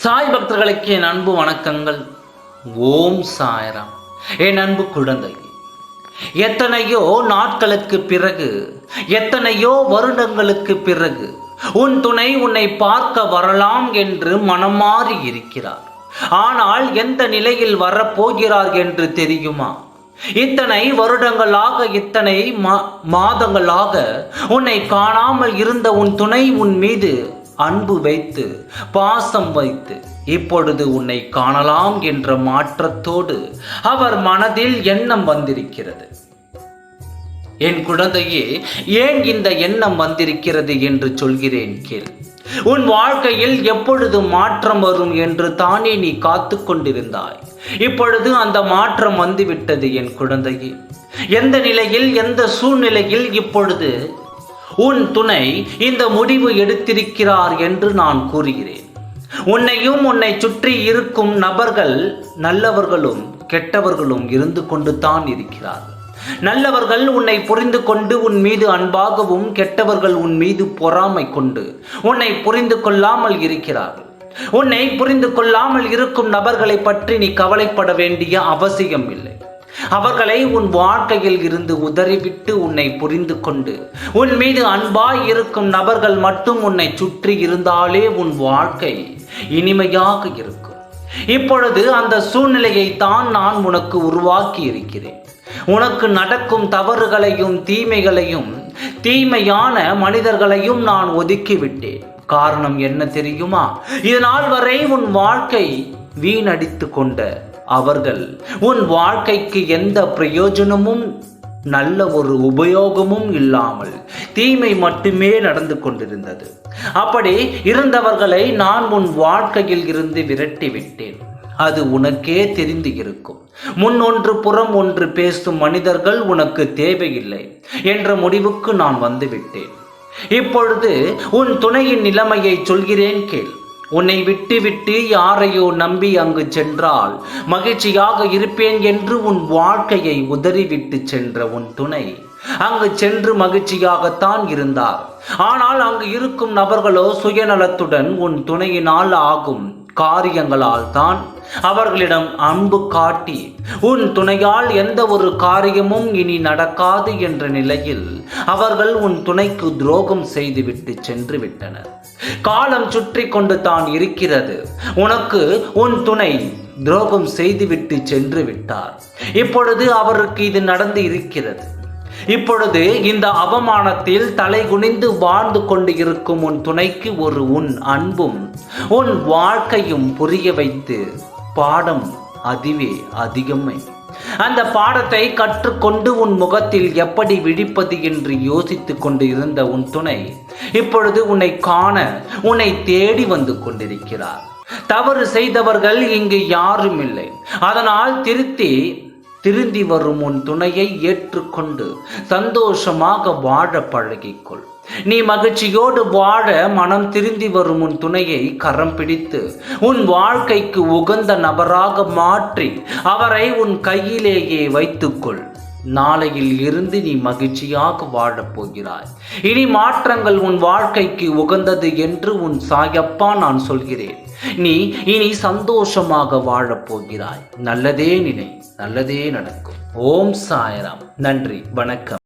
சாய் பக்தர்களுக்கு என் அன்பு வணக்கங்கள். ஓம் சாய்ராம். என் அன்பு குழந்தை. எத்தனையோ நாட்களுக்கு பிறகு எத்தனையோ வருடங்களுக்கு பிறகு உன் துணை உன்னை பார்க்க வரலாம் என்று மனமாறி இருக்கிறார். ஆனால் எந்த நிலையில் வரப்போகிறார் என்று தெரியுமா? இத்தனை வருடங்களாக இத்தனை மா- மாதங்களாக உன்னை காணாமல் இருந்த உன் துணை உன் மீது அன்பு வைத்து பாசம் வைத்து இப்பொழுது உன்னை காணலாம் என்ற மாற்றத்தோடு அவர் மனதில் எண்ணம் வந்திருக்கிறது. என் குழந்தையே ஏன் இந்த எண்ணம் வந்திருக்கிறது என்று சொல்கிறேன் கேள். உன் வாழ்க்கையில் எப்பொழுது மாற்றம் வரும் என்று தானே நீ காத்து கொண்டிருந்தாய். இப்பொழுது அந்த மாற்றம் வந்துவிட்டது என் குழந்தையே. எந்த நிலையில் எந்த சூழ்நிலையில் இப்பொழுது உன் துணை இந்த முடிவு எடுத்திருக்கிறார் என்று நான் கூறுகிறேன். உன்னையும் உன்னை சுற்றி இருக்கும் நபர்கள் நல்லவர்களும் கெட்டவர்களும் இருந்து கொண்டு தான் இருக்கிறார்கள் நல்லவர்கள் உன்னை புரிந்து கொண்டு உன் மீது அன்பாகவும் கெட்டவர்கள் உன் மீது பொறாமை கொண்டு உன்னை புரிந்து கொள்ளாமல் இருக்கிறார்கள் உன்னை புரிந்து கொள்ளாமல் இருக்கும் நபர்களை பற்றி நீ கவலைப்பட வேண்டிய அவசியம் இல்லை அவர்களை உன் வாழ்க்கையில் இருந்து உதறிவிட்டு உன்னை புரிந்து கொண்டு. உன் மீது அன்பாய் இருக்கும் நபர்கள் மட்டும் உன்னை சுற்றி இருந்தாலே உன் வாழ்க்கை இனிமையாக இருக்கும். இப்பொழுது அந்த சூழ்நிலையை தான் நான் உனக்கு உருவாக்கி இருக்கிறேன் உனக்கு நடக்கும் தவறுகளையும் தீமைகளையும் தீமையான மனிதர்களையும் நான் ஒதுக்கிவிட்டேன். காரணம் என்ன தெரியுமா? இதனால் வரை உன் வாழ்க்கை வீணடித்து கொண்ட அவர்கள் உன் வாழ்க்கைக்கு எந்த பிரயோஜனமும் நல்ல ஒரு உபயோகமும் இல்லாமல் தீமை மட்டுமே நடந்து கொண்டிருந்தது. அப்படி இருந்தவர்களை நான் உன் வாழ்க்கையில் இருந்து விரட்டி விட்டேன் அது உனக்கே தெரிந்து இருக்கும். முன் ஒன்று புறம் ஒன்று பேசும் மனிதர்கள் உனக்கு தேவையில்லை என்ற முடிவுக்கு நான் வந்துவிட்டேன். இப்பொழுது உன் துணையின் நிலைமையை சொல்கிறேன் கேள். உன்னை விட்டு விட்டு யாரையோ நம்பி அங்கு சென்றால் மகிழ்ச்சியாக இருப்பேன் என்று உன் வாழ்க்கையை உதறிவிட்டு சென்ற உன் துணை. அங்கு சென்று மகிழ்ச்சியாகத்தான் இருந்தார். ஆனால் அங்கு இருக்கும் நபர்களோ சுயநலத்துடன் உன் துணையினால் ஆகும். காரியங்களால் தான் அவர்களிடம் அன்பு காட்டி உன் துணையால் எந்த ஒரு காரியமும் இனி நடக்காது என்ற நிலையில் அவர்கள் உன் துணைக்கு துரோகம் செய்துவிட்டு சென்று விட்டனர் காலம் சுற்றி கொண்டு தான் இருக்கிறது. உனக்கு உன் துணை துரோகம் செய்துவிட்டு சென்று விட்டார். இப்பொழுது அவருக்கு இது நடந்து இருக்கிறது. இப்பொழுது இந்த அவமானத்தில் தலை குனிந்து வாழ்ந்து கொண்டு இருக்கும் உன் துணைக்கு ஒரு உன் அன்பும் உன் வாழ்க்கையும் புரிய வைத்து பாடம் அதுவே அதிகமை அந்த பாடத்தை கற்றுக்கொண்டு உன் முகத்தில் எப்படி விழிப்பது என்று யோசித்துக் கொண்டு இருந்த உன் துணை இப்பொழுது உன்னை காண உன்னை தேடி வந்து கொண்டிருக்கிறார். தவறு செய்தவர்கள் இங்கு யாரும் இல்லை அதனால் திருத்தி திருந்தி வரும் உன் துணையை ஏற்றுக்கொண்டு சந்தோஷமாக வாழ பழகிக்கொள். நீ மகிழ்ச்சியோடு வாழ மனம் திருந்தி வரும் உன் துணையை கரம் பிடித்து உன் வாழ்க்கைக்கு உகந்த நபராக மாற்றி அவரை உன் கையிலேயே வைத்துக்கொள். நாளையில் இருந்து நீ மகிழ்ச்சியாக வாழப் போகிறாய். இனி மாற்றங்கள் உன் வாழ்க்கைக்கு உகந்தது என்று உன் சாயப்பா நான் சொல்கிறேன். நீ இனி சந்தோஷமாக வாழப் போகிறாய். நல்லதே நினை. நல்லதே நடக்கும். ஓம் சாயராம். நன்றி. வணக்கம்.